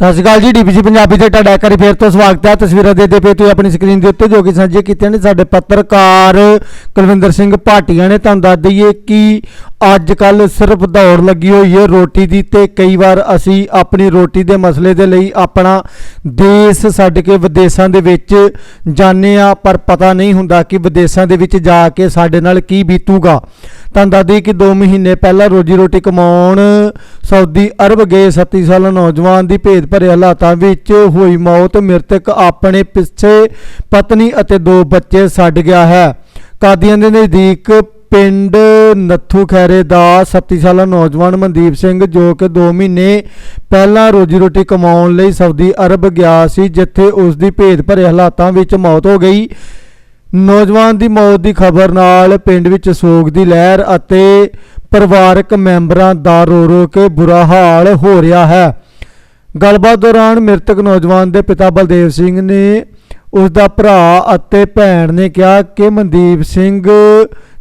ਸਤਿ ਸ਼੍ਰੀ ਅਕਾਲ ਜੀ ਡੀਬੀਸੀ ਪੰਜਾਬੀ ਤੇ ਤੁਹਾਡਾ ਇੱਕ ਵਾਰੀ ਫੇਰ ਤੋਂ ਸਵਾਗਤ ਹੈ। ਤਸਵੀਰਾਂ ਦੇ ਦੇ ਪਏ ਤੁਸੀਂ ਆਪਣੀ ਸਕਰੀਨ ਦੇ ਉੱਤੇ ਜੋ ਕਿ ਸਾਂਝੇ ਕੀਤੀਆਂ ਨੇ, ਸਾਡੇ ਪੱਤਰਕਾਰ ਕੁਲਵਿੰਦਰ ਸਿੰਘ ਭਾਟੀਆ ਨੇ ਤੁਹਾਨੂੰ ਦੱਸ ਦਈਏ ਕਿ ਅੱਜ ਕੱਲ ਸਿਰਫ ਦੌੜ ਲੱਗੀ ਹੋਈ ਹੈ ਰੋਟੀ ਦੀ ਤੇ ਕਈ ਵਾਰ ਅਸੀਂ ਆਪਣੀ ਰੋਟੀ ਦੇ ਮਸਲੇ ਦੇ ਲਈ ਆਪਣਾ ਦੇਸ਼ ਛੱਡ ਕੇ ਵਿਦੇਸ਼ਾਂ ਦੇ ਵਿੱਚ ਜਾਂਦੇ ਆ ਪਰ ਪਤਾ ਨਹੀਂ ਹੁੰਦਾ ਕਿ ਵਿਦੇਸ਼ਾਂ ਦੇ ਵਿੱਚ ਜਾ ਕੇ ਸਾਡੇ ਨਾਲ ਕੀ ਬੀਤੂਗਾ। ਤੁਹਾਨੂੰ ਦੱਸ ਦਈਏ ਕਿ 2 ਮਹੀਨੇ ਪਹਿਲਾਂ ਰੋਜੀ ਰੋਟੀ ਕਮਾਉਣ, ਸਾਊਦੀ ਅਰਬ ਗਏ 37 ਸਾਲਾ ਨੌਜਵਾਨ ਦੀ ਭੇਦ ਭਰੇ ਹਾਲਾਤਾਂ ਵਿੱਚ ਹੋਈ ਮੌਤ ਮ੍ਰਿਤਕ ਆਪਣੇ ਪਿੱਛੇ ਪਤਨੀ ਅਤੇ ਦੋ ਬੱਚੇ ਛੱਡ ਗਿਆ ਹੈ। ਕਾਦੀਆਂ ਦੇ ਨਜ਼ਦੀਕ ਪਿੰਡ ਨੱਥੂ ਖੈਰੇ ਦਾ 37 ਸਾਲਾ ਨੌਜਵਾਨ ਮਨਦੀਪ ਸਿੰਘ ਜੋ ਕਿ 2 ਮਹੀਨੇ ਪਹਿਲਾਂ ਰੋਜੀ ਰੋਟੀ ਕਮਾਉਣ ਲਈ ਸਾਊਦੀ ਅਰਬ ਗਿਆ ਸੀ, ਜਿੱਥੇ ਉਸ ਦੀ ਭੇਦ ਭਰੇ ਹਾਲਾਤਾਂ ਵਿੱਚ ਮੌਤ ਹੋ ਗਈ। ਨੌਜਵਾਨ ਦੀ ਮੌਤ ਦੀ ਖਬਰ ਨਾਲ ਪਿੰਡ ਵਿੱਚ ਸੋਗ ਦੀ ਲਹਿਰ ਅਤੇ ਪਰਿਵਾਰਕ ਮੈਂਬਰਾਂ ਦਾ ਰੋ ਰੋ ਕੇ ਬੁਰਾ ਹਾਲ ਹੋ ਰਿਹਾ ਹੈ। ਗੱਲਬਾਤ ਦੌਰਾਨ ਮ੍ਰਿਤਕ ਨੌਜਵਾਨ ਦੇ ਪਿਤਾ ਬਲਦੇਵ ਸਿੰਘ ਨੇ ਉਸ ਦਾ ਭਰਾ ਅਤੇ ਭੈਣ ਨੇ ਕਿਹਾ ਕਿ ਮਨਦੀਪ ਸਿੰਘ,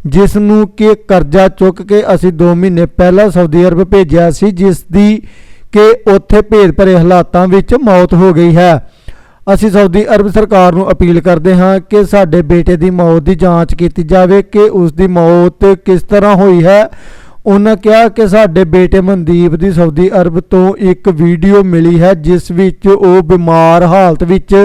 ਜਿਸ ਨੂੰ ਕਿ ਕਰਜ਼ਾ ਚੁੱਕ ਕੇ ਅਸੀਂ 2 ਮਹੀਨੇ ਪਹਿਲਾਂ ਸਾਊਦੀ ਅਰਬ ਭੇਜਿਆ ਸੀ, ਜਿਸ ਦੀ ਕਿ ਉੱਥੇ ਭੇਦ ਭਰੇ ਹਾਲਾਤਾਂ ਵਿੱਚ ਮੌਤ ਹੋ ਗਈ ਹੈ। ਅਸੀਂ ਸਾਊਦੀ ਅਰਬ ਸਰਕਾਰ ਨੂੰ ਅਪੀਲ ਕਰਦੇ ਹਾਂ ਕਿ ਸਾਡੇ ਬੇਟੇ ਦੀ ਮੌਤ ਦੀ ਜਾਂਚ ਕੀਤੀ ਜਾਵੇ ਕਿ ਉਸ ਦੀ ਮੌਤ ਕਿਸ ਤਰ੍ਹਾਂ ਹੋਈ ਹੈ। ਉਹਨਾਂ ਕਿਹਾ ਕਿ ਸਾਡੇ ਬੇਟੇ ਮਨਦੀਪ ਦੀ ਸਾਊਦੀ ਅਰਬ ਤੋਂ ਇੱਕ ਵੀਡੀਓ ਮਿਲੀ ਹੈ, ਜਿਸ ਵਿੱਚ ਉਹ ਬਿਮਾਰ ਹਾਲਤ ਵਿੱਚ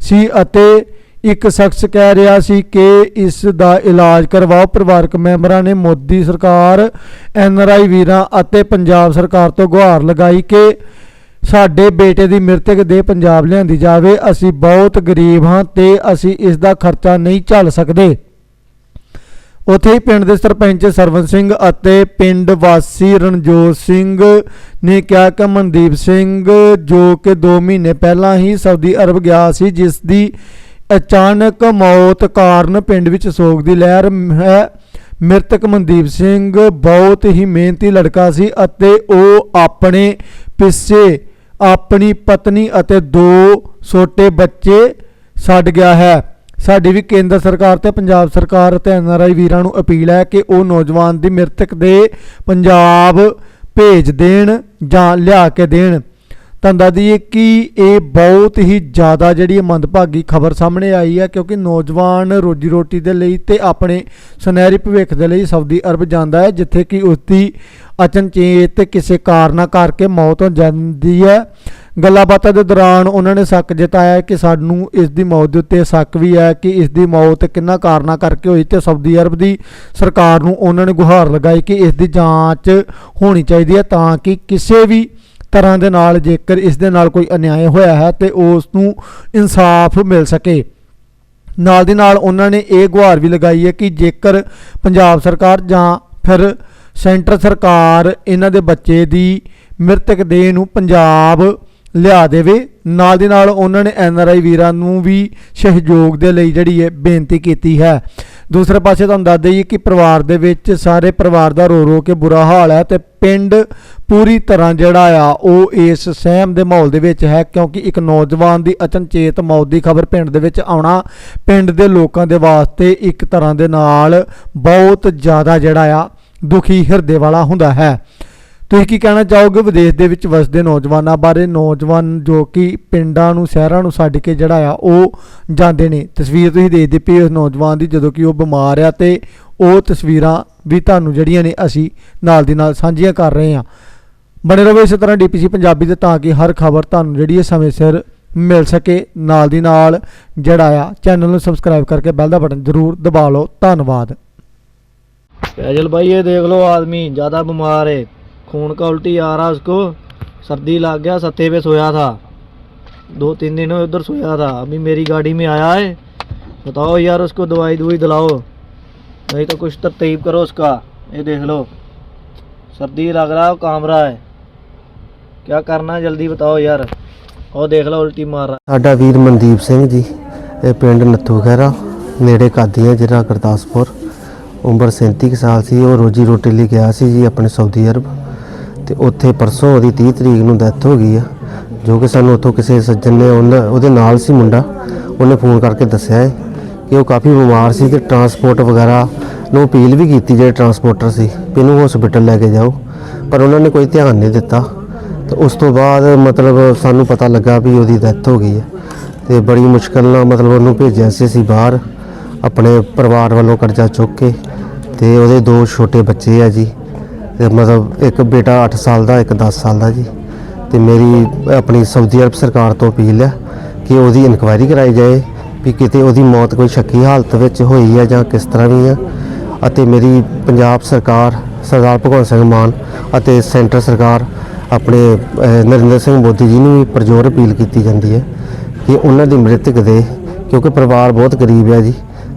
ਸੀ ਅਤੇ ਇੱਕ ਸ਼ਖਸ ਕਹਿ ਰਿਹਾ ਸੀ ਕਿ ਇਸ ਦਾ ਇਲਾਜ ਕਰਵਾਓ। ਪਰਿਵਾਰਕ ਮੈਂਬਰਾਂ ਨੇ ਮੋਦੀ ਸਰਕਾਰ ਐਨਆਰਆਈ ਵੀਰਾਂ ਅਤੇ ਪੰਜਾਬ ਸਰਕਾਰ ਤੋਂ ਗੁਹਾਰ ਲਗਾਈ ਕਿ ਸਾਡੇ ਬੇਟੇ ਦੀ ਮ੍ਰਿਤਕ ਦੇ ਪੰਜਾਬ ਲਿਆਂਦੀ ਜਾਵੇ। ਅਸੀਂ ਬਹੁਤ ਗਰੀਬ ਹਾਂ ਤੇ ਅਸੀਂ ਇਸ ਦਾ ਖਰਚਾ ਨਹੀਂ ਝੱਲ ਸਕਦੇ। ਉੱਥੇ ਹੀ ਪਿੰਡ ਦੇ ਸਰਪੰਚ ਸਰਵਨ ਸਿੰਘ ਅਤੇ ਪਿੰਡ ਵਾਸੀ ਰਣਜੋਤ ਸਿੰਘ ਨੇ ਕਿਹਾ ਕਿ ਮਨਦੀਪ ਸਿੰਘ ਜੋ ਕਿ 2 ਮਹੀਨੇ ਪਹਿਲਾਂ ਹੀ ਸਾਊਦੀ ਅਰਬ ਗਿਆ ਸੀ ਜਿਸ ਦੀ ਅਚਾਨਕ ਮੌਤ ਕਾਰਨ ਪਿੰਡ ਵਿੱਚ ਸੋਗ ਦੀ ਲਹਿਰ ਹੈ। ਮ੍ਰਿਤਕ ਮਨਦੀਪ ਸਿੰਘ ਬਹੁਤ ਹੀ ਮਿਹਨਤੀ ਲੜਕਾ ਸੀ ਅਤੇ ਉਹ ਆਪਣੇ ਪਿੱਛੇ ਆਪਣੀ ਪਤਨੀ ਅਤੇ ਦੋ ਛੋਟੇ ਬੱਚੇ ਛੱਡ ਗਿਆ ਹੈ। ਸਾਡੀ ਵੀ ਕੇਂਦਰ ਸਰਕਾਰ ਤੇ ਪੰਜਾਬ ਸਰਕਾਰ ਅਤੇ ਐਨਆਰਆਈ ਵੀਰਾਂ ਨੂੰ ਅਪੀਲ ਹੈ ਕਿ ਉਹ ਨੌਜਵਾਨ ਦੀ ਮ੍ਰਿਤਕ ਦੇ ਪੰਜਾਬ ਭੇਜ ਦੇਣ ਜਾਂ ਲਿਆ ਕੇ ਦੇਣ। ਤੁਹਾਨੂੰ ਦੱਸ ਦਈਏ ਕਿ ਇਹ ਬਹੁਤ ਹੀ ਜ਼ਿਆਦਾ ਜਿਹੜੀ ਮੰਦਭਾਗੀ ਖਬਰ ਸਾਹਮਣੇ ਆਈ ਹੈ ਕਿਉਂਕਿ ਨੌਜਵਾਨ ਰੋਜੀ ਰੋਟੀ ਦੇ ਲਈ ਤੇ ਆਪਣੇ ਸੁਨਹਿਰੀ ਭਵਿੱਖ ਦੇ ਲਈ ਸਾਊਦੀ ਅਰਬ ਜਾਂਦਾ ਹੈ, ਜਿੱਥੇ ਕਿ ਉਸ ਦੀ ਅਚਨਚੇਤ ਕਿਸੇ ਕਾਰਨਾ ਕਰਕੇ ਮੌਤ ਹੋ ਜਾਂਦੀ ਹੈ। ਗੱਲਾਂ ਬਾਤਾਂ ਦੇ ਦੌਰਾਨ ਉਹਨਾਂ ਨੇ ਸ਼ੱਕ ਜਤਾਇਆ ਕਿ ਸਾਨੂੰ ਇਸ ਦੀ ਮੌਤ ਦੇ ਉੱਤੇ ਸ਼ੱਕ ਵੀ ਹੈ ਕਿ ਇਸ ਦੀ ਮੌਤ ਕਿੰਨਾ ਕਾਰਨਾਂ ਕਰਕੇ ਹੋਈ ਤੇ ਸਾਊਦੀ ਅਰਬ ਦੀ ਸਰਕਾਰ ਨੂੰ ਉਹਨਾਂ ਨੇ ਗੁਹਾਰ ਲਗਾਈ ਕਿ ਇਸ ਦੀ ਜਾਂਚ ਹੋਣੀ ਚਾਹੀਦੀ ਹੈ ਤਾਂ ਕਿ ਕਿਸੇ ਵੀ ਤਰ੍ਹਾਂ ਦੇ ਨਾਲ ਜੇਕਰ ਇਸ ਦੇ ਨਾਲ ਕੋਈ ਅਨਿਆਏ ਹੋਇਆ ਹੈ ਤੇ ਉਸ ਨੂੰ ਇਨਸਾਫ ਮਿਲ ਸਕੇ। ਨਾਲ ਦੀ ਨਾਲ ਉਹਨਾਂ ਨੇ ਇਹ ਗੁਹਾਰ ਵੀ ਲਗਾਈ ਹੈ ਕਿ ਜੇਕਰ ਪੰਜਾਬ ਸਰਕਾਰ ਜਾਂ ਫਿਰ ਸੈਂਟਰ ਸਰਕਾਰ ਇਹਨਾਂ ਦੇ ਬੱਚੇ ਦੀ ਮ੍ਰਿਤਕ ਦੇਹ ਨੂੰ ਪੰਜਾਬ ਲਿਆ ਦੇਵੇ। ਨਾਲ ਦੀ ਨਾਲ ਉਹਨਾਂ ਨੇ ਐੱਨ ਆਰ ਆਈ ਵੀਰਾਂ ਨੂੰ ਵੀ ਸਹਿਯੋਗ ਦੇ ਲਈ ਜਿਹੜੀ ਹੈ ਬੇਨਤੀ ਕੀਤੀ ਹੈ। ਦੂਸਰੇ ਪਾਸੇ ਤੁਹਾਨੂੰ ਦੱਸ ਦਈਏ ਕਿ ਪਰਿਵਾਰ ਦੇ ਵਿੱਚ ਸਾਰੇ ਪਰਿਵਾਰ ਦਾ ਰੋ ਰੋ ਕੇ ਬੁਰਾ ਹਾਲ ਹੈ ਤੇ ਪਿੰਡ ਪੂਰੀ ਤਰ੍ਹਾਂ ਜਿਹੜਾ ਆ, ਉਹ ਇਸ ਸਹਿਮ ਦੇ ਮਾਹੌਲ ਦੇ ਵਿੱਚ ਹੈ ਕਿਉਂਕਿ ਇੱਕ ਨੌਜਵਾਨ ਦੀ ਅਚਨਚੇਤ ਮੌਤ ਦੀ ਖਬਰ ਪਿੰਡ ਦੇ ਵਿੱਚ ਆਉਣਾ ਪਿੰਡ ਦੇ ਲੋਕਾਂ ਦੇ ਵਾਸਤੇ ਇੱਕ ਤਰ੍ਹਾਂ ਦੇ ਨਾਲ ਬਹੁਤ ਜ਼ਿਆਦਾ ਜਿਹੜਾ ਆ ਦੁਖੀ ਹਿਰਦੇ ਵਾਲਾ ਹੁੰਦਾ ਹੈ। ਤੁਸੀਂ ਕੀ ਕਹਿਣਾ ਚਾਹੋਗੇ ਵਿਦੇਸ਼ ਦੇ ਵਿੱਚ ਵਸਦੇ ਨੌਜਵਾਨਾਂ ਬਾਰੇ? ਨੌਜਵਾਨ ਜੋ ਕਿ ਪਿੰਡਾਂ ਨੂੰ, ਸ਼ਹਿਰਾਂ ਨੂੰ ਛੱਡ ਕੇ ਜਿਹੜਾ ਆ, ਉਹ ਜਾਂਦੇ ਨੇ। ਤਸਵੀਰ ਤੁਸੀਂ ਦੇਖਦੇ ਪਏ ਉਸ ਨੌਜਵਾਨ ਦੀ, ਜਦੋਂ ਕਿ ਉਹ ਬਿਮਾਰ ਆ ਤੇ ਉਹ ਤਸਵੀਰਾਂ ਵੀ ਤੁਹਾਨੂੰ ਜਿਹੜੀਆਂ ਨੇ ਅਸੀਂ ਨਾਲ ਦੀ ਨਾਲ ਸਾਂਝੀਆਂ ਕਰ ਰਹੇ ਹਾਂ। ਬਣੇ ਰਹੋ ਇਸੇ ਤਰ੍ਹਾਂ ਡੀਪੀਸੀ ਪੰਜਾਬੀ ਤੇ ਤਾਂ ਕਿ ਹਰ ਖਬਰ ਤੁਹਾਨੂੰ ਜਿਹੜੀ ਹੈ ਸਮੇਂ ਸਿਰ ਮਿਲ ਸਕੇ। ਨਾਲ ਦੀ ਨਾਲ ਜਿਹੜਾ ਆ, ਚੈਨਲ ਨੂੰ ਸਬਸਕ੍ਰਾਈਬ ਕਰਕੇ ਬੈਲ ਦਾ ਬਟਨ ਜ਼ਰੂਰ ਦਬਾ ਲਓ। ਧੰਨਵਾਦ। ਫੈਜਲ ਭਾਈ ਇਹ ਦੇਖ ਲਓ ਆਦਮੀ ਜ਼ਿਆਦਾ ਬਿਮਾਰ ਹੈ खून का उल्टी आ रहा उसको सर्दी लग गया सत्ते पे सोया था दो तीन दिन उधर सोया था अभी मेरी गाड़ी में आया है बताओ यार उसको दवाई दवाई दिलाओ नहीं तो कुछ तरतीब करो उसका ये देख लो सर्दी लग रहा है काम रहा है क्या करना है जल्दी बताओ यार और देख लो उल्टी मार रहा ਸਾਡਾ ਵੀਰ ਮਨਦੀਪ ਸਿੰਘ ਜੀ ਇਹ ਪਿੰਡ ਨੱਥੂ ਖੈਰਾ ਨੇੜੇ ਕਾਦੀਆਂ ਜ਼ਿਲ੍ਹਾ ਗੁਰਦਾਸਪੁਰ ਉਮਰ 37 ਕੁ ਸਾਲ ਸੀ ਉਹ ਰੋਜੀ ਰੋਟੀ ਲਈ ਗਿਆ ਸੀ ਜੀ ਆਪਣੇ ਸਾਊਦੀ ਅਰਬ ਤੇ ਉੱਥੇ ਪਰਸੋਂ ਉਹਦੀ 30 ਤਰੀਕ ਨੂੰ ਡੈਥ ਹੋ ਗਈ ਆ, ਜੋ ਕਿ ਸਾਨੂੰ ਉੱਥੋਂ ਕਿਸੇ ਸੱਜਣ ਨੇ ਉਹਨਾਂ- ਉਹਦੇ ਨਾਲ ਸੀ ਮੁੰਡਾ, ਉਹਨੇ ਫੋਨ ਕਰਕੇ ਦੱਸਿਆ ਹੈ ਕਿ ਉਹ ਕਾਫੀ ਬਿਮਾਰ ਸੀ ਤੇ ਟਰਾਂਸਪੋਰਟ ਵਗੈਰਾ ਨੂੰ ਅਪੀਲ ਵੀ ਕੀਤੀ ਜਿਹੜੇ ਟਰਾਂਸਪੋਰਟਰ ਸੀ ਵੀ ਇਹਨੂੰ ਹਸਪੀਟਲ ਲੈ ਕੇ ਜਾਓ, ਪਰ ਉਹਨਾਂ ਨੇ ਕੋਈ ਧਿਆਨ ਨਹੀਂ ਦਿੱਤਾ। ਤੇ ਉਸ ਤੋਂ ਬਾਅਦ ਮਤਲਬ ਸਾਨੂੰ ਪਤਾ ਲੱਗਾ ਵੀ ਉਹਦੀ ਡੈਥ ਹੋ ਗਈ ਹੈ ਤੇ ਬੜੀ ਮੁਸ਼ਕਲ ਨਾਲ ਮਤਲਬ ਉਹਨੂੰ ਭੇਜਿਆ ਸੀ ਅਸੀਂ ਬਾਹਰ, ਆਪਣੇ ਪਰਿਵਾਰ ਵੱਲੋਂ ਕਰਜ਼ਾ ਚੁੱਕ ਕੇ ਤੇ ਉਹਦੇ ਦੋ ਛੋਟੇ ਬੱਚੇ ਆ ਜੀ। ਤੇ ਮਤਲਬ ਇੱਕ ਬੇਟਾ 8 ਸਾਲ ਦਾ, ਇੱਕ 10 ਸਾਲ ਦਾ ਜੀ। ਤੇ ਮੇਰੀ ਆਪਣੀ ਸਾਊਦੀ ਅਰਬ ਸਰਕਾਰ ਤੋਂ ਅਪੀਲ ਹੈ ਕਿ ਉਹਦੀ ਇਨਕੁਆਇਰੀ ਕਰਾਈ ਜਾਏ ਵੀ ਕਿਤੇ ਉਹਦੀ ਮੌਤ ਕੋਈ ਸ਼ੱਕੀ ਹਾਲਤ ਵਿੱਚ ਹੋਈ ਹੈ ਜਾਂ ਕਿਸ ਤਰ੍ਹਾਂ ਵੀ ਹੈ। ਅਤੇ ਮੇਰੀ ਪੰਜਾਬ ਸਰਕਾਰ, ਸਰਦਾਰ ਭਗਵੰਤ ਸਿੰਘ ਮਾਨ ਅਤੇ ਸੈਂਟਰ ਸਰਕਾਰ ਆਪਣੇ ਨਰਿੰਦਰ ਸਿੰਘ ਮੋਦੀ ਜੀ ਨੂੰ ਵੀ ਪ੍ਰਜੋਰ ਅਪੀਲ ਕੀਤੀ ਜਾਂਦੀ ਹੈ ਕਿ ਉਹਨਾਂ ਦੀ ਮ੍ਰਿਤਕ ਦੇ, ਕਿਉਂਕਿ ਪਰਿਵਾਰ ਬਹੁਤ ਗਰੀਬ ਹੈ ਜੀ,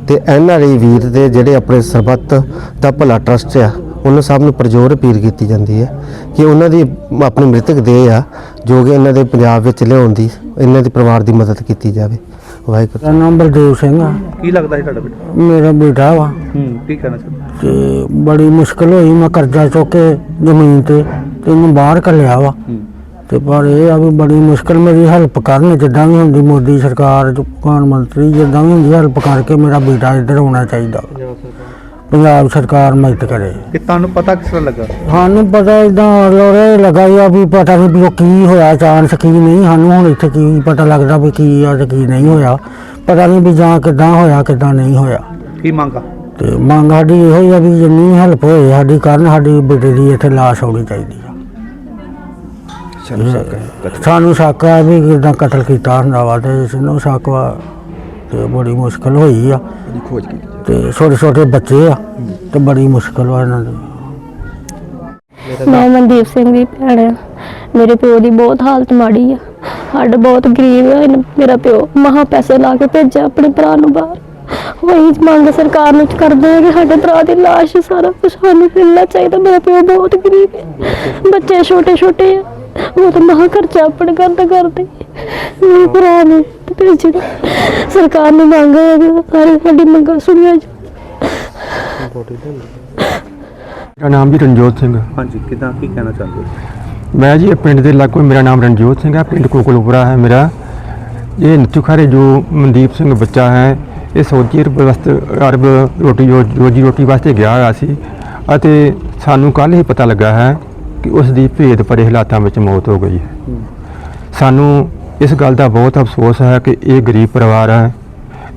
ਤੇ ਐਨਆਰਆਈ ਵੀਰ ਦੇ ਜਿਹੜੇ ਆਪਣੇ ਸਰਬੱਤ ਦਾ ਭਲਾ ਟਰਸਟ ਆ ਉਹਨਾਂ ਸਭ ਨੂੰ ਪ੍ਰਜੋਰ ਅਪੀਲ ਕੀਤੀ ਜਾਂਦੀ ਹੈ ਕਿ ਉਹਨਾਂ ਦੀ ਆਪਣੀ ਮ੍ਰਿਤਕ ਦੇ ਆ ਜੋ ਕਿ ਇਹਨਾਂ ਦੇ ਪੰਜਾਬ ਵਿੱਚ ਲਿਆਉਣ ਦੀ ਇਹਨਾਂ ਦੇ ਪਰਿਵਾਰ ਦੀ ਮਦਦ ਕੀਤੀ ਜਾਵੇ। ਵਾਹਿਗੁਰੂ। ਮੇਰਾ ਨਾਮ ਬਲਦੇਵ ਸਿੰਘ ਆ। ਕੀ ਲੱਗਦਾ ਸੀ ਤੁਹਾਡਾ ਬੇਟਾ? ਮੇਰਾ ਬੇਟਾ ਵਾ। ਹੂੰ ਕੀ ਕਹਿਣਾ ਚਾਹੁੰਦੇ? ਤੇ ਬੜੀ ਮੁਸ਼ਕਲ ਹੋਈ ਮੈਂ ਕਰਜ਼ਾ ਚੁੱਕ ਕੇ ਜ਼ਮੀਨ ਤੇ ਤੇ ਇਹਨੂੰ ਬਾਹਰ ਕੱਲਿਆ ਵਾ। ਹੂੰ। ਤੇ ਪਰ ਇਹ ਆ ਵੀ ਬੜੀ ਮੁਸ਼ਕਲ ਮੇਰੀ ਹੈਲਪ ਕਰਨ ਜਿੱਦਾਂ ਵੀ ਹੁੰਦੀ ਮੋਦੀ ਸਰਕਾਰ ਜੋ ਪ੍ਰਧਾਨ ਮੰਤਰੀ ਜਿੱਦਾਂ ਵੀ ਹੁੰਦੀ ਹੈਲਪ ਕਰਕੇ ਮੇਰਾ ਬੇਟਾ ਇੱਧਰ ਆਉਣਾ ਚਾਹੀਦਾ। ਪੰਜਾਬ ਸਰਕਾਰ ਮਦਦ ਕਰੇ। ਕਿ ਤੁਹਾਨੂੰ ਪਤਾ ਕਿਸ ਤਰ੍ਹਾਂ ਲੱਗਾ? ਸਾਨੂੰ ਪਤਾ ਇਦਾਂ ਲੋਰੇ ਲੱਗਾ ਹੀ ਆ ਵੀ ਪਤਾ ਨਹੀਂ ਵੀ ਉਹ ਕੀ ਹੋਇਆ ਚਾਂਸ ਕੀ ਨਹੀਂ। ਸਾਨੂੰ ਹੁਣ ਇੱਥੇ ਕੀ ਪਤਾ ਲੱਗਦਾ ਵੀ ਕੀ ਆ ਤੇ ਕੀ ਨਹੀਂ ਹੋਇਆ। ਪਤਾ ਨਹੀਂ ਵੀ ਜਾਂ ਕਿੱਦਾਂ ਹੋਇਆ ਕਿੱਦਾਂ ਨਹੀਂ ਹੋਇਆ। ਕੀ ਮੰਗਾ ਤੇ ਮੰਗ ਸਾਡੀ ਇਹੋ ਹੀ ਆ ਵੀ ਜਿੰਨੀ ਹੈਲਪ ਹੋਏ ਸਾਡੀ ਕਰਨ ਸਾਡੀ ਬੇਟੇ ਦੀ ਇੱਥੇ ਲਾਸ਼ ਹੋਣੀ ਚਾਹੀਦੀ ਆ। ਸਾਨੂੰ ਸ਼ੱਕ ਆ ਵੀ ਕਿਦਾਂ ਕਤਲ ਕੀਤਾ ਹੁੰਦਾ ਵਾ ਤੇ ਸਾਨੂੰ ਸ਼ੱਕ ਵਾ ਤੇ ਬੜੀ ਮੁਸ਼ਕਲ ਹੋਈ ਆ। ਤੇ ਛੋਟੇ ਛੋਟੇ ਬੱਚੇ ਆ ਤੇ ਬੜੀ ਮੁਸ਼ਕਲ ਵਾ ਇਹਨਾਂ ਦੀ। ਮੈਂ ਮਨਦੀਪ ਸਿੰਘ ਦੀ ਭੈਣ ਆ। ਮੇਰੇ ਪਿਓ ਦੀ ਬਹੁਤ ਹਾਲਤ ਮਾੜੀ ਆ। ਸਾਡਾ ਬਹੁਤ ਗਰੀਬ ਆ। ਇਹਨੇ- ਮੇਰਾ ਪਿਓ ਮਹਾ ਪੈਸੇ ਲਾ ਕੇ ਭੇਜਿਆ ਆਪਣੇ ਭਰਾ ਨੂੰ ਬਾਹਰ। ਉਹੀ ਮੰਗ ਸਰਕਾਰ ਨੂੰ ਕਰਦੇ ਆ ਕਿ ਸਾਡੇ ਭਰਾ ਦੀ ਲਾਸ਼ ਸਾਰਾ ਕੁਛ ਸਾਨੂੰ ਮਿਲਣਾ ਚਾਹੀਦਾ। ਮੇਰਾ ਪਿਓ ਬਹੁਤ ਗਰੀਬ ਹੈ ਬੱਚੇ ਛੋਟੇ ਛੋਟੇ ਆ। ਉਹ ਤਾਂ ਮਹਾ ਖਰਚਾ ਆਪਣੇ ਘਰ ਦਾ ਕਰਦੇ। ਮੇਰੇ ਭਰਾ ਨੇ ਭੇਜਣਾ। ਸਰਕਾਰ ਨੂੰ ਮੰਗ ਹੈ ਕਿ ਸਾਰੀ ਸਾਡੀ ਮੰਗਾਂ ਸੁਣੀਆਂ ਜਾਣ। ਮੇਰਾ ਨਾਮ ਜੀ ਰਣਜੋਤ ਸਿੰਘ। ਹਾਂਜੀ ਕਿਦਾਂ ਕੀ ਕਹਿਣਾ ਚਾਹੁੰਦੇ ਹੋ? ਮੈਂ ਜੀ ਇਹ ਪਿੰਡ ਦੇ ਲਾਗੋਂ ਮੇਰਾ ਨਾਮ ਰਣਜੋਤ ਸਿੰਘ ਹੈ ਪਿੰਡ ਕੋਕਲਪੁਰਾ ਹੈ ਮੇਰਾ। ਇਹ ਨਚੁਖਾਰੇ ਜੋ ਮਨਦੀਪ ਸਿੰਘ ਬੱਚਾ ਹੈ ਇਹ ਸਊਦੀ ਅਰਬ ਵਾਸਤੇ ਅਰਬ ਰੋਟੀ ਰੋ- ਰੋਜੀ ਰੋਟੀ ਵਾਸਤੇ ਗਿਆ ਹੋਇਆ ਸੀ ਅਤੇ ਸਾਨੂੰ ਕੱਲ ਹੀ ਪਤਾ ਲੱਗਾ ਹੈ ਕਿ ਉਸ ਦੀ ਭੇਦ ਭਰੇ ਹਾਲਾਤਾਂ ਵਿੱਚ ਮੌਤ ਹੋ ਗਈ ਹੈ। ਸਾਨੂੰ ਇਸ ਗੱਲ ਦਾ ਬਹੁਤ ਅਫਸੋਸ ਹੈ ਕਿ ਇਹ ਗਰੀਬ ਪਰਿਵਾਰ ਹੈ।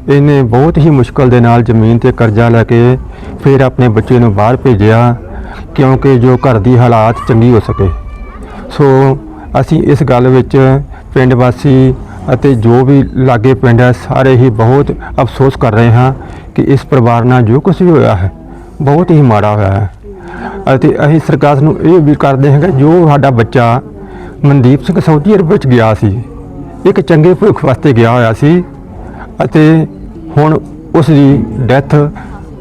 ਇਹਨੇ ਬਹੁਤ ਹੀ ਮੁਸ਼ਕਲ ਦੇ ਨਾਲ ਜ਼ਮੀਨ ਤੇ ਕਰਜ਼ਾ ਲੈ ਕੇ ਫਿਰ ਆਪਣੇ ਬੱਚੇ ਨੂੰ ਬਾਹਰ ਭੇਜਿਆ, ਕਿਉਂਕਿ ਜੋ ਘਰ ਦੀ ਹਾਲਾਤ ਚੰਗੀ ਹੋ ਸਕੇ। ਸੋ ਅਸੀਂ ਇਸ ਗੱਲ ਵਿੱਚ ਪਿੰਡ ਵਾਸੀ ਅਤੇ ਜੋ ਵੀ ਲਾਗੇ ਪਿੰਡ ਹੈ, ਸਾਰੇ ਹੀ ਬਹੁਤ ਅਫਸੋਸ ਕਰ ਰਹੇ ਹਾਂ ਕਿ ਇਸ ਪਰਿਵਾਰ ਨਾਲ ਜੋ ਕੁਝ ਵੀ ਹੋਇਆ ਹੈ, ਬਹੁਤ ਹੀ ਮਾੜਾ ਹੋਇਆ ਹੈ। ਅਤੇ ਅਸੀਂ ਸਰਕਾਰ ਨੂੰ ਇਹ ਵੀ ਕਰਦੇ ਹਾਂ ਕਿ ਜੋ ਸਾਡਾ ਬੱਚਾ ਮਨਦੀਪ ਸਿੰਘ ਸਊਦੀ ਅਰਬ ਵਿੱਚ ਗਿਆ ਸੀ ਇੱਕ ਚੰਗੇ ਭਵਿੱਖ ਵਾਸਤੇ ਗਿਆ ਹੋਇਆ ਸੀ ਅਤੇ ਹੁਣ ਉਸ ਦੀ ਡੈਥ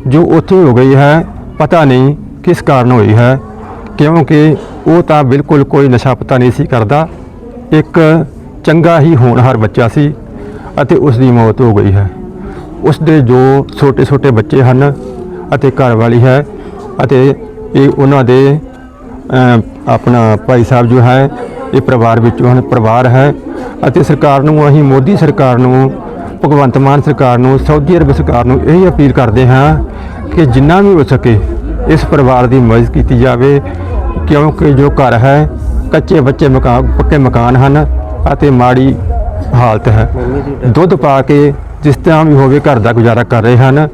ਜੋ ਉੱਥੇ ਹੋ ਗਈ ਹੈ, ਪਤਾ ਨਹੀਂ ਕਿਸ ਕਾਰਨ ਹੋਈ ਹੈ, ਕਿਉਂਕਿ ਉਹ ਤਾਂ ਬਿਲਕੁਲ ਕੋਈ ਨਸ਼ਾ ਪਤਾ ਨਹੀਂ ਸੀ ਕਰਦਾ। ਇੱਕ ਚੰਗਾ ਹੀ ਹੋਣਹਾਰ ਬੱਚਾ ਸੀ ਅਤੇ ਉਸ ਦੀ ਮੌਤ ਹੋ ਗਈ ਹੈ। ਉਸ ਦੇ ਜੋ ਛੋਟੇ ਛੋਟੇ ਬੱਚੇ ਹਨ ਅਤੇ ਘਰ ਵਾਲੀ ਹੈ ਅਤੇ ਇਹ ਉਹਨਾਂ ਦੇ ਆਪਣਾ ਭਾਈ ਸਾਹਿਬ ਜੋ ਹੈ, ਇਹ ਪਰਿਵਾਰ ਵਿੱਚੋਂ ਹਨ, ਪਰਿਵਾਰ ਹੈ। ਅਤੇ ਸਰਕਾਰ ਨੂੰ, ਅਸੀਂ ਮੋਦੀ ਸਰਕਾਰ ਨੂੰ, ਭਗਵੰਤ ਮਾਨ ਸਰਕਾਰ ਨੂੰ, ਸਾਊਦੀ ਅਰਬ ਸਰਕਾਰ ਨੂੰ ਇਹ ਅਪੀਲ ਕਰਦੇ ਹਾਂ ਕਿ ਜਿੰਨਾ ਵੀ ਹੋ ਸਕੇ ਇਸ ਪਰਿਵਾਰ ਦੀ ਮਦਦ ਕੀਤੀ ਜਾਵੇ, ਕਿਉਂਕਿ ਜੋ ਘਰ ਹੈ, ਕੱਚੇ ਬੱਚੇ ਮਕਾਨ ਪੱਕੇ ਮਕਾਨ ਹਨ ਅਤੇ ਮਾੜੀ ਹਾਲਤ ਹੈ। ਦੁੱਧ ਪਾ ਕੇ ਜਿਸ ਤਰ੍ਹਾਂ ਵੀ ਹੋਵੇ ਘਰ ਦਾ ਗੁਜ਼ਾਰਾ ਕਰ ਰਹੇ ਹਨ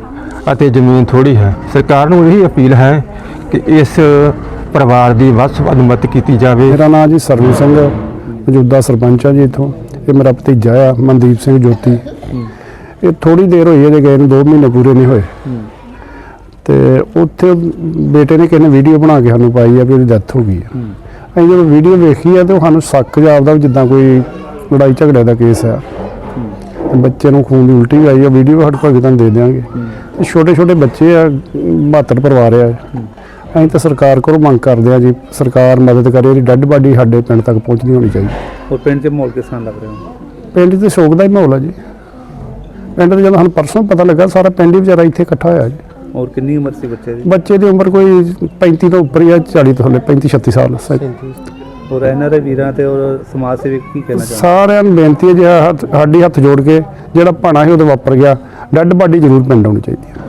ਅਤੇ ਜ਼ਮੀਨ ਥੋੜੀ ਹੈ। ਸਰਕਾਰ ਨੂੰ ਇਹੀ ਅਪੀਲ ਹੈ ਕਿ ਇਸ ਪਰਿਵਾਰ ਦੀ ਵੱਧ ਤੋਂ ਵੱਧ ਮਦਦ ਕੀਤੀ ਜਾਵੇ। ਮੇਰਾ ਨਾਮ ਜੀ ਸਰਵੀ ਸਿੰਘ। ਮੌਜੂਦਾ ਸਰਪੰਚ ਆ ਜੀ ਇੱਥੋਂ। ਇਹ ਮੇਰਾ ਭਤੀਜਾ ਆ, ਮਨਦੀਪ ਸਿੰਘ ਜੋਤੀ। ਇਹ ਥੋੜੀ ਦੇਰ ਹੋਈ ਹੈ ਜੇ ਗਏ ਨੂੰ 2 ਮਹੀਨੇ ਪੂਰੇ ਨਹੀਂ ਹੋਏ। ਤੇ ਉੱਥੇ ਬੇਟੇ ਨੇ ਕਿਸੇ ਨੇ ਵੀਡੀਓ ਬਣਾ ਕੇ ਸਾਨੂੰ ਪਾਈ ਆ ਵੀ ਉਹਦੀ ਡੈਥ ਹੋ ਗਈ ਆ। ਅਸੀਂ ਜਦੋਂ ਵੀਡੀਓ ਵੇਖੀ ਆ ਤੇ ਉਹ ਸਾਨੂੰ ਸ਼ੱਕ ਜਾਪਦਾ ਵੀ ਜਿੱਦਾਂ ਕੋਈ ਲੜਾਈ ਝਗੜੇ ਦਾ ਕੇਸ ਆ। ਬੱਚੇ ਨੂੰ ਖੂਨ ਦੀ ਉਲਟੀ ਵੀ ਆਈ ਆ, ਵੀਡੀਓ ਸਾਡੇ ਕੋਲ ਤੁਹਾਨੂੰ ਦੇ ਦਿਆਂਗੇ। ਤੇ ਛੋਟੇ ਛੋਟੇ ਬੱਚੇ ਆ 72 ਪਰਿਵਾਰ ਆ। ਅਸੀਂ ਤਾਂ ਸਰਕਾਰ ਕੋਲੋਂ ਮੰਗ ਕਰਦੇ ਆ ਜੀ ਸਰਕਾਰ ਮਦਦ ਕਰੇ ਇਹਦੀ ਡੈੱਡ ਬਾਡੀ ਸਾਡੇ ਪਿੰਡ ਤੱਕ ਪਹੁੰਚਦੀ ਹੋਣੀ ਚਾਹੀਦੀ। ਹੋਰ ਪਿੰਡ 'ਚ ਮਾਹੌਲ ਕਿਸ ਤਰ੍ਹਾਂ ਲੱਗ ਰਿਹਾ? ਹੁਣ ਪਿੰਡ 'ਚ ਸ਼ੋਕ ਦਾ ਹੀ ਮਾਹੌਲ ਆ ਜੀ। ਪਿੰਡ 'ਚ ਜਦੋਂ ਸਾਨੂੰ ਪਰਸੋਂ ਪਤਾ ਲੱਗਾ ਸਾਰਾ ਪਿੰਡ ਹੀ ਵਿਚਾਰਾ ਇੱਥੇ ਇਕੱਠਾ ਹੋਇਆ ਜੀ। ਹੋਰ ਕਿੰਨੀ ਉਮਰ ਸੀ ਬੱਚੇ ਦੀ? ਬੱਚੇ ਦੀ ਉਮਰ ਕੋਈ 35 ਤੋਂ ਉੱਪਰ ਹੀ ਆ 40 ਤੋਂ ਥੱਲੇ 35 36 ਸਾਲ ਹੋਰ ਇਹਨਾਂ ਦੇ ਵੀਰਾਂ ਤੇ ਔਰ ਸਮਾਜ ਸੇਵੀ ਕੀ ਕਹਿਣਾ ਚਾਹੁੰਦੇ? ਸਾਰਿਆਂ ਨੂੰ ਬੇਨਤੀ ਹੈ ਜੀ ਹੱਥ- ਸਾਡੀ ਹੱਥ ਜੋੜ ਕੇ ਜਿਹੜਾ ਭਾਣਾ ਸੀ ਉਹਦੇ ਵਾਪਰ ਗਿਆ। ਡੈੱਡ ਬਾਡੀ ਜ਼ਰੂਰ ਪਿੰਡ ਆਉਣੀ ਚਾਹੀਦੀ ਹੈ।